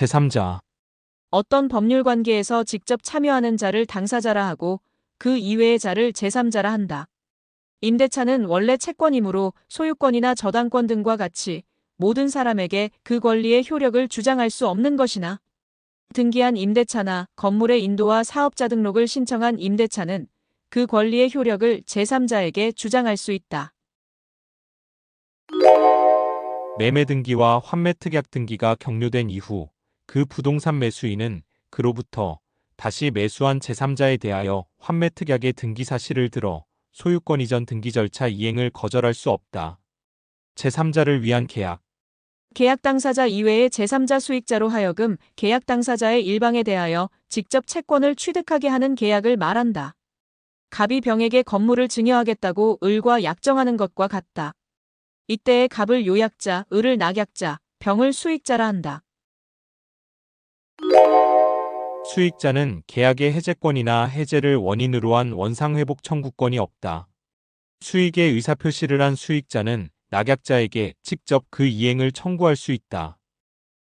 제3자, 어떤 법률 관계에서 직접 참여하는 자를 당사자라 하고 그 이외의 자를 제3자라 한다. 임대차는 원래 채권이므로 소유권이나 저당권 등과 같이 모든 사람에게 그 권리의 효력을 주장할 수 없는 것이나 등기한 임대차나 건물의 인도와 사업자 등록을 신청한 임대차는 그 권리의 효력을 제3자에게 주장할 수 있다. 매매 등기와 환매 특약 등기가 격려된 이후 그 부동산 매수인은 그로부터 다시 매수한 제3자에 대하여 환매 특약의 등기 사실을 들어 소유권 이전 등기 절차 이행을 거절할 수 없다. 제3자를 위한 계약 계약 당사자 이외의 제3자 수익자로 하여금 계약 당사자의 일방에 대하여 직접 채권을 취득하게 하는 계약을 말한다. 갑이 병에게 건물을 증여하겠다고 을과 약정하는 것과 같다. 이때의 갑을 요약자, 을을 낙약자, 병을 수익자라 한다. 수익자는 계약의 해제권이나 해제를 원인으로 한 원상회복 청구권이 없다. 수익의 의사표시를 한 수익자는 낙약자에게 직접 그 이행을 청구할 수 있다.